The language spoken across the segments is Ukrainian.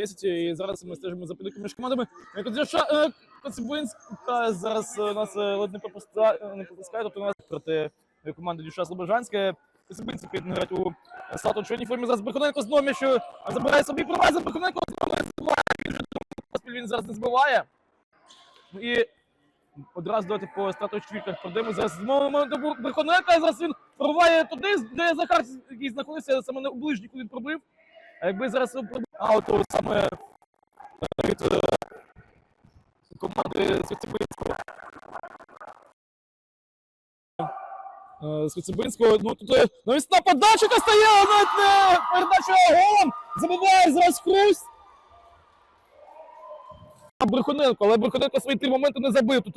10. І зараз ми стежимо за підліками командами. Е, Коцюбинська зараз е, у нас е, ледь не пропускає, не пропускає, тобто у нас проти команди Дюша Слобожанська. Коцюбинці грають у стату чорній формі. Зараз Брехоненко знову м'яч е, забирає собі права, за Брехоненко знову збиває. Він же він зараз не збиває. Ну І одразу давайте по стату четвірках пройдемо. Зараз момент до Брехоненка, зараз він прорває туди, де Захар, який знаходився саме на ближній, коли він пробив. А якби зараз його а от саме е, від е, команди Святибинського. Е, Святибинського, ну тут навісна подача стає, навіть не передача голом, забиває зараз Хруст. А Брехоненко, але Брехоненко свої три моменти не забив. Тут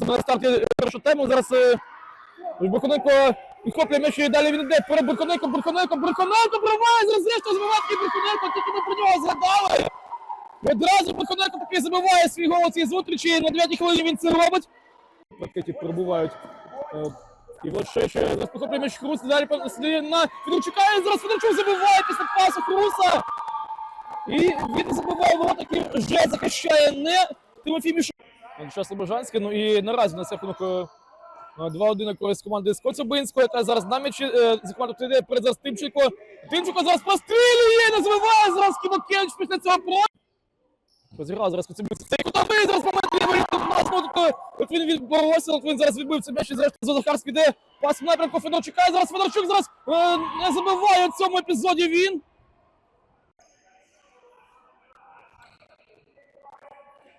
на старті першого тему зараз Брехоненко підхоплює м'яч і далі він йде перед Брехоненко, Брехоненко, Брехоненко пробиває, зрештою забиває такий Брехоненко, тільки ми про нього згадали. Одразу Брехоненко поки забиває свій гол цій зустрічі, на 9 хвилині він це робить. Пакеті пробувають. е, І от ще ще зараз підхоплює м'яч Хруст, далі послідує на Федорчука, і зараз Федорчук забиває після пасу Хруса. І він забиває його таки вже захищає не Тимофій Мішок. Час Слобожанське, ну і наразі на рахунок е, 2-1 на користь команди з Коцюбинського, яка зараз на м'ячі е, за команду йде перед зараз Тимченко. Тимченко зараз пострілює, не забиває зараз Кінокевич після цього про. Розіграв зараз Коцюбинський. Цей кутовий зараз момент він виліт тут нас. Ну, тут, е, от він відборовся, от він зараз відбив цей м'яч і зрештою Захарський йде пас в напрямку Федорчука. Зараз Федорчук зараз е, не забиває в цьому епізоді він.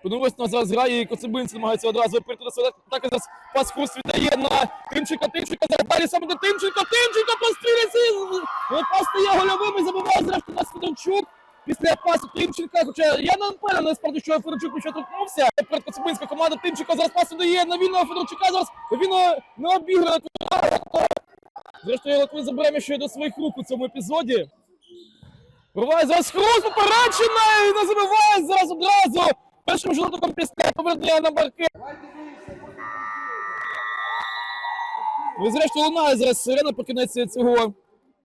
Подивилось на зараз грає і Коцюбинці намагається одразу виперти до себе. Так зараз пас Хруст віддає на Тимченка. Тимченка зараз далі саме до Тимченка. І, е, Пас стає гольовим і забиває зрештою нас Федорчук. Після пасу Тимченка, хоча я не впевнений насправді, що Федорчук ще торкнувся. Перед Коцюбинська команда Тимченко зараз пас віддає на вільного Федорчука. Зараз він е, не обіграє. Зрештою, Литвин забере ще до своїх рук у цьому епізоді. Вриває зараз хруст попереджена і не забиває зараз одразу. Першим жовтиком після повернення на барки. Ви зрештою лунає зараз сирена по кінець цього